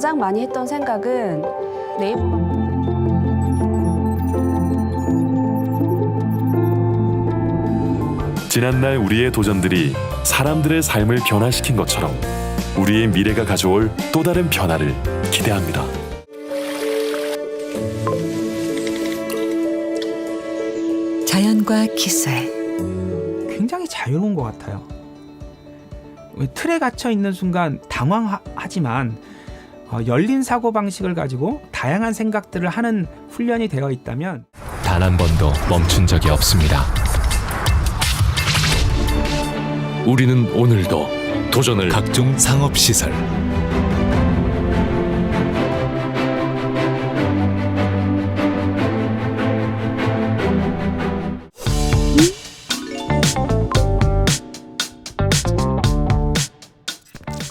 가장 많이 했던 생각은 네이버가 지난날 우리의 도전들이 사람들의 삶을 변화시킨 것처럼 우리의 미래가 가져올 또 다른 변화를 기대합니다. 자연과 기술 굉장히 자유로운 것 같아요. 틀에 갇혀 있는 순간 당황하지만 어, 열린 사고 방식을 가지고 다양한 생각들을 하는 훈련이 되어 있다면 단 한 번도 멈춘 적이 없습니다. 우리는 오늘도 도전을 각종 상업 시설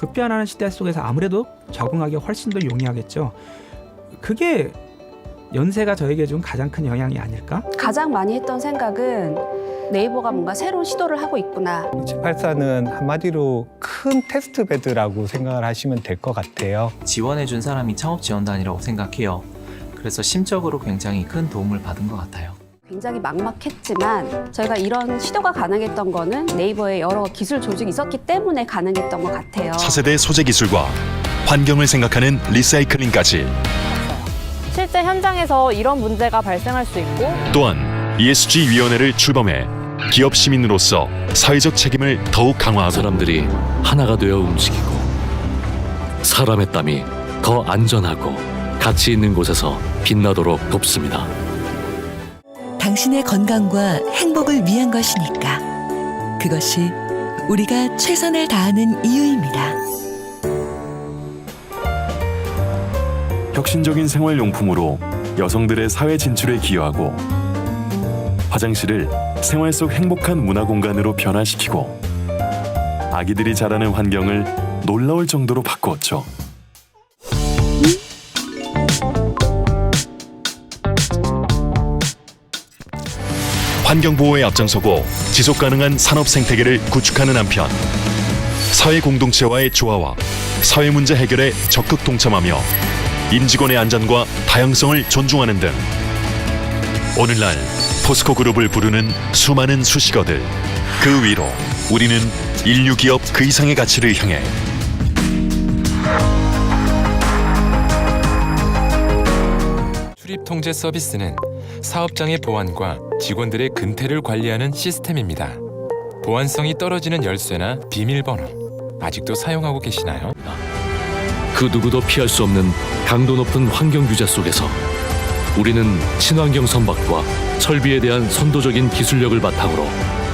급변하는 시대 속에서 아무래도 적응하기 훨씬 더 용이하겠죠. 그게 연세가 저에게 준 가장 큰 영향이 아닐까? 가장 많이 했던 생각은 네이버가 뭔가 새로운 시도를 하고 있구나. 784는 한마디로 큰 테스트 베드라고 생각을 하시면 될 것 같아요. 지원해준 사람이 창업 지원단이라고 생각해요. 그래서 심적으로 굉장히 큰 도움을 받은 것 같아요. 굉장히 막막했지만 저희가 이런 시도가 가능했던 거는 네이버에 여러 기술 조직이 있었기 때문에 가능했던 것 같아요. 차세대 소재 기술과 환경을 생각하는 리사이클링까지 실제 현장에서 이런 문제가 발생할 수 있고 또한 ESG 위원회를 출범해 기업 시민으로서 사회적 책임을 더욱 강화하고 사람들이 하나가 되어 움직이고 사람의 땀이 더 안전하고 가치 있는 곳에서 빛나도록 돕습니다. 당신의 건강과 행복을 위한 것이니까 그것이 우리가 최선을 다하는 이유입니다. 혁신적인 생활용품으로 여성들의 사회 진출에 기여하고 화장실을 생활 속 행복한 문화 공간으로 변화시키고 아기들이 자라는 환경을 놀라울 정도로 바꾸었죠. 환경 보호에 앞장서고 지속 가능한 산업 생태계를 구축하는 한편 사회 공동체와의 조화와 사회 문제 해결에 적극 동참하며 임직원의 안전과 다양성을 존중하는 등 오늘날 포스코 그룹을 부르는 수많은 수식어들 그 위로 우리는 인류 기업 그 이상의 가치를 향해 출입 통제 서비스는 사업장의 보안과 직원들의 근태를 관리하는 시스템입니다. 보안성이 떨어지는 열쇠나 비밀번호 아직도 사용하고 계시나요? 그 누구도 피할 수 없는 강도 높은 환경 규제 속에서 우리는 친환경 선박과 설비에 대한 선도적인 기술력을 바탕으로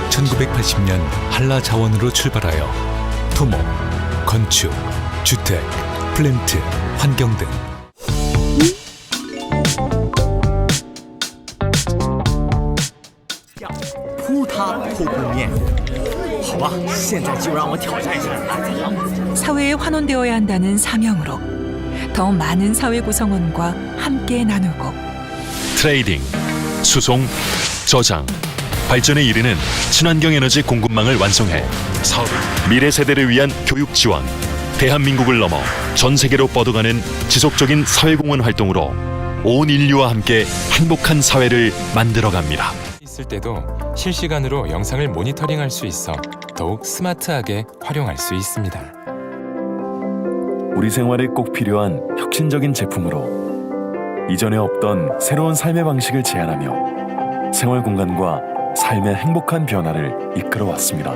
1980년 한라 자원으로 출발하여 토목, 건축, 주택, 플랜트, 환경 등 사회에 환원되어야 한다는 사명으로 더 많은 사회 구성원과 함께 나누고 트레이딩, 수송, 저장, 발전에 이르는 친환경 에너지 공급망을 완성해 사업 미래 세대를 위한 교육 지원, 대한민국을 넘어 전 세계로 뻗어가는 지속적인 사회공헌 활동으로 온 인류와 함께 행복한 사회를 만들어갑니다. 있을 때도 실시간으로 영상을 모니터링할 수 있어 더욱 스마트하게 활용할 수 있습니다. 우리 생활에 꼭 필요한 혁신적인 제품으로 이전에 없던 새로운 삶의 방식을 제안하며 생활 공간과 삶의 행복한 변화를 이끌어 왔습니다.